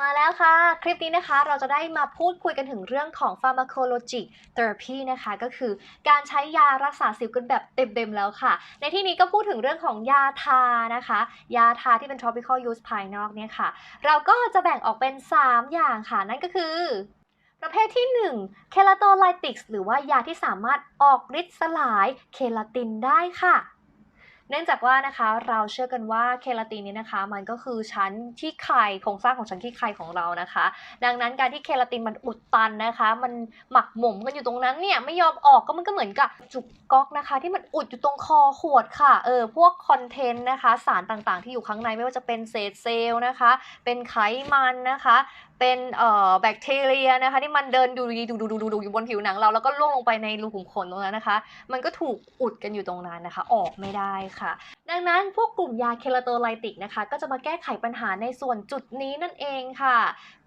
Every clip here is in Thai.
มาแล้วค่ะ คลิปนี้นะคะเราจะได้มาพูดคุยกันถึงเรื่องของ pharmacologic therapy นะคะ ก็คือการใช้ยารักษาสิวกันแบบเต็มๆแล้วค่ะ ในที่นี้ก็พูดถึงเรื่องของยาทานะคะ ยาทาที่เป็น tropical use ภายนอกเนี่ยค่ะ เราก็จะแบ่งออกเป็น 3 อย่างค่ะ นั่นก็คือประเภทที่1 keratolytics หรือว่ายาที่สามารถออกฤทธิ์สลายเคลาตินได้ค่ะ เนื่องจากว่านะคะเราเชื่อกันว่าเคลาตินนี้นะคะ มันก็คือชั้นที่ไข่โครงสร้างของชั้นที่ไข่ของเรานะคะ ดังนั้นการที่เคลาตินมันอุดตันนะคะ มันหมักหมมกันอยู่ตรงนั้นเนี่ยไม่ยอมออกก็มันก็เหมือนกับจุกก๊อกนะคะ ที่มันอุดอยู่ตรงคอขวดค่ะเออพวกคอนเทนต์นะคะ สารต่างๆ ที่อยู่ข้างในไม่ว่าจะเป็นเศษเซลล์นะคะ เป็นไขมันนะคะเป็นเอ่อแบคทีเรียนะคะที่มันเดินดูดีดูดูดูดูอยู่บนผิวหนังเราแล้วก็ล่วงลงไปในรูขุมขนตรงนั้นนะคะ มันก็ถูกอุดกันอยู่ตรงนั้นนะคะ ออกไม่ได้คะ ดังนั้นพวกกลุ่มยาเคลาโตไลติกนะคะ ก็จะมาแก้ไขปัญหาในส่วนจุดนี้นั่นเองค่ะ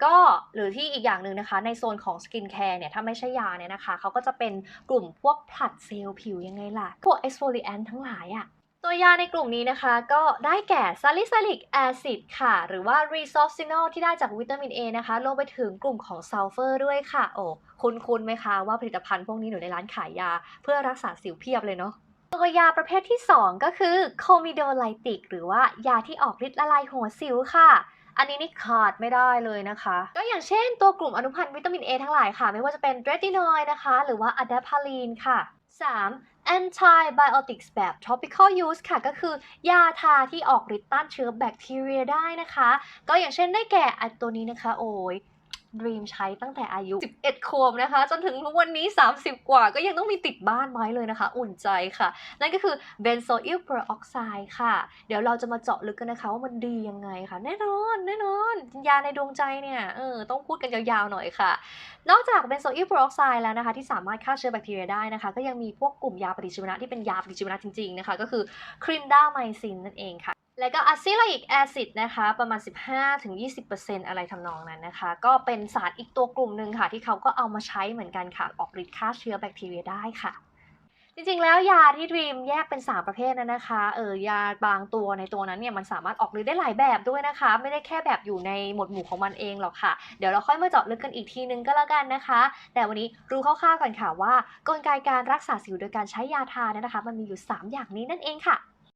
ก็หรือที่อีกอย่างหนึ่งนะคะ ในโซนของสกินแคร์เนี่ย ถ้าไม่ใช่ยาเนี่ยนะคะ เขาก็จะเป็นกลุ่มพวกผลัดเซลล์ผิวยังไงล่ะ พวก exfoliant ทั้งหลายอะตัวยาในกลุ่มนี้นะคะก็ได้แก่ salicylic acid ค่ะ หรือว่า resorcinol ที่ได้จากวิตามิน A นะคะรวมไปถึงกลุ่มของซัลเฟอร์ด้วยค่ะ โอ้ คุณคุณไหมคะว่าผลิตภัณฑ์พวกนี้อยู่ในร้านขายยา เพื่อรักษาสิวเพียบเลยเนาะ ตัวยาประเภทที่ 2 ก็คือ comidolytic หรือว่ายาที่ออกฤทธิ์ละลายหัวสิวค่ะ อันนี้นี่ขาดไม่ได้เลยนะคะ ก็อย่างเช่นตัวกลุ่มอนุพันธ์วิตามิน A ทั้งหลายค่ะ ไม่ว่าจะเป็น retinoid นะคะ หรือว่า adapalene ค่ะ 3. antibiotics แบบ topical use ค่ะ ก็คือยาทาที่ออกฤทธิ์ต้านเชื้อแบคทีเรียได้นะคะ ก็อย่างเช่นได้แก่อันตัวนี้นะคะ โอ้ย Dream ใช้ตั้งแต่อายุ 11 ขวบนะคะ จนถึงวันนี้ 30 กว่าก็ยังต้องมีติดบ้านไว้เลยนะคะ อุ่นใจค่ะ นั่นก็คือ benzoyl peroxide ค่ะ เดี๋ยวเราจะมาเจาะลึกกันนะคะ ว่ามันดียังไงค่ะ แน่นอนแน่นอนยาในดวงใจเนี่ยเออต้องพูดกันยาวๆหน่อยค่ะ นอกจาก benzoyl peroxide แล้วนะคะ ที่สามารถฆ่าเชื้อแบคทีเรียได้นะคะ ก็ยังมีพวกกลุ่มยาปฏิชีวนะที่เป็นยาปฏิชีวนะจริงๆนะคะ ก็คือ clindamycin นั่นเองค่ะ แล้วก็ acylic acid นะคะประมาณ 15-20%อะไรทำนองนั้นนะคะ ก็เป็นสารอีกตัวกลุ่มหนึ่งค่ะ ที่เขาก็เอามาใช้เหมือนกันค่ะ ออกฤทธิ์ฆ่าเชื้อแบคทีเรียได้ค่ะ จริงๆแล้วยาที่ดรีมแยกเป็น 3 ประเภทนั้นนะคะเออยาบางตัวในตัวนั้นเนี่ยมันสามารถออกฤทธิ์ได้หลายแบบด้วยนะคะ ไม่ได้แค่แบบอยู่ในหมวดหมู่ของมันเองหรอกค่ะ เดี๋ยวเราค่อยมาเจาะลึกกันอีกทีนึงก็แล้วกันนะคะ แต่วันนี้รู้คร่าวๆก่อนค่ะว่ากลไกการรักษาสิวโดยการใช้ยาทาเนี่ยนะคะ มันมีอยู่ 3 อย่างนี้นั่นเองค่ะ